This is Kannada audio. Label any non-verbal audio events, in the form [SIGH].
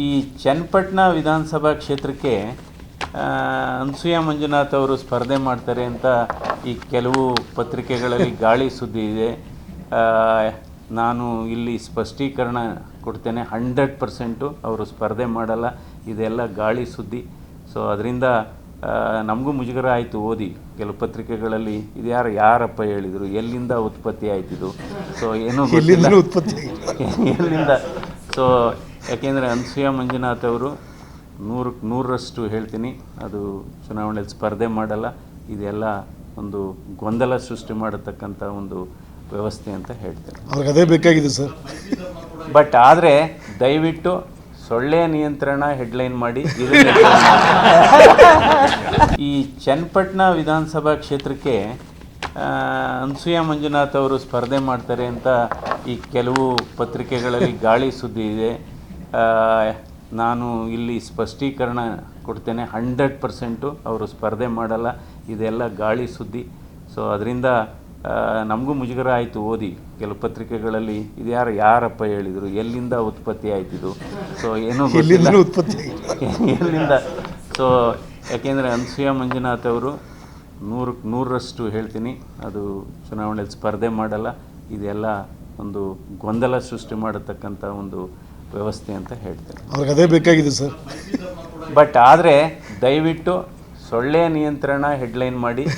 ಈ ಚನ್ನಪಟ್ಟಣ ವಿಧಾನಸಭಾ ಕ್ಷೇತ್ರಕ್ಕೆ ಅನ್ಸೂಯ ಮಂಜುನಾಥ್ ಅವರು ಸ್ಪರ್ಧೆ ಮಾಡ್ತಾರೆ ಅಂತ ಈ ಕೆಲವು ಪತ್ರಿಕೆಗಳಲ್ಲಿ ಗಾಳಿ ಸುದ್ದಿ ಇದೆ. ನಾನು ಇಲ್ಲಿ ಸ್ಪಷ್ಟೀಕರಣ ಕೊಡ್ತೇನೆ. ಹಂಡ್ರೆಡ್ ಪರ್ಸೆಂಟು ಅವರು ಸ್ಪರ್ಧೆ ಮಾಡಲ್ಲ. ಇದೆಲ್ಲ ಗಾಳಿ ಸುದ್ದಿ. ಸೊ ಅದರಿಂದ ನಮಗೂ ಮುಜುಗರ ಆಯಿತು ಓದಿ. ಕೆಲವು ಪತ್ರಿಕೆಗಳಲ್ಲಿ ಇದು ಯಾರು ಯಾರಪ್ಪ ಹೇಳಿದರು? ಎಲ್ಲಿಂದ ಉತ್ಪತ್ತಿ ಆಯ್ತಿದು ಸೊ ಏನೂ ಎಲ್ಲಿಂದ? ಸೊ ಯಾಕೆಂದರೆ ಅನ್ಸೂಯ ಮಂಜುನಾಥ್ ಅವರು ನೂರಕ್ಕೆ ನೂರರಷ್ಟು ಹೇಳ್ತೀನಿ ಅದು ಚುನಾವಣೆಯಲ್ಲಿ ಸ್ಪರ್ಧೆ ಮಾಡಲ್ಲ ಇದೆಲ್ಲ ಒಂದು ಗೊಂದಲ ಸೃಷ್ಟಿ ಮಾಡತಕ್ಕಂಥ ಒಂದು ವ್ಯವಸ್ಥೆ ಅಂತ ಹೇಳ್ತೇನೆ. ಅವ್ರಿಗೆ ಅದೇ ಬೇಕಾಗಿದೆ ಸರ್. ಬಟ್ ಆದರೆ ದಯವಿಟ್ಟು ಸೊಳ್ಳೆ ನಿಯಂತ್ರಣ ಹೆಡ್ಲೈನ್ ಮಾಡಿ ಈ ಚನ್ನಪಟ್ಟಣ ವಿಧಾನಸಭಾ ಕ್ಷೇತ್ರಕ್ಕೆ ಅನ್ಸೂಯ ಮಂಜುನಾಥ್ ಅವರು ಸ್ಪರ್ಧೆ ಮಾಡ್ತಾರೆ ಅಂತ ಈ ಕೆಲವು ಪತ್ರಿಕೆಗಳಲ್ಲಿ ಗಾಳಿ ಸುದ್ದಿ ಇದೆ. ನಾನು ಇಲ್ಲಿ ಸ್ಪಷ್ಟೀಕರಣ ಕೊಡ್ತೇನೆ. ಹಂಡ್ರೆಡ್ ಪರ್ಸೆಂಟು ಅವರು ಸ್ಪರ್ಧೆ ಮಾಡಲ್ಲ. ಇದೆಲ್ಲ ಗಾಳಿ ಸುದ್ದಿ. ಸೊ ಅದರಿಂದ ನಮಗೂ ಮುಜುಗರ ಆಯಿತು ಓದಿ. ಕೆಲವು ಪತ್ರಿಕೆಗಳಲ್ಲಿ ಇದು ಯಾರು ಯಾರಪ್ಪ ಹೇಳಿದರು? ಎಲ್ಲಿಂದ ಉತ್ಪತ್ತಿ ಆಯ್ತಿದು ಸೊ ಏನೂ ಗೊತ್ತಿಲ್ಲ. ಉತ್ಪತ್ತಿ [LAUGHS] ಎಲ್ಲಿಂದ? ಸೊ ಯಾಕೆಂದರೆ ಅನ್ಸೂಯ ಮಂಜುನಾಥ್ ಅವರು ನೂರಕ್ಕೆ ನೂರರಷ್ಟು ಹೇಳ್ತೀನಿ. ಅದು ಚುನಾವಣೆಯಲ್ಲಿ ಸ್ಪರ್ಧೆ ಮಾಡಲ್ಲ. ಇದೆಲ್ಲ ಒಂದು ಗೊಂದಲ ಸೃಷ್ಟಿ ಮಾಡತಕ್ಕಂಥ ಒಂದು ವ್ಯವಸ್ಥೆ ಅಂತ ಹೇಳ್ತೇನೆ ಅವ್ರಿಗೆ ಅದೇ ಬೇಕಾಗಿದೆ ಸರ್ ಬಟ್ ಆದರೆ ದಯವಿಟ್ಟು ಸೊಳ್ಳೆ ನಿಯಂತ್ರಣ ಹೆಡ್ಲೈನ್ ಮಾಡಿ. [LAUGHS]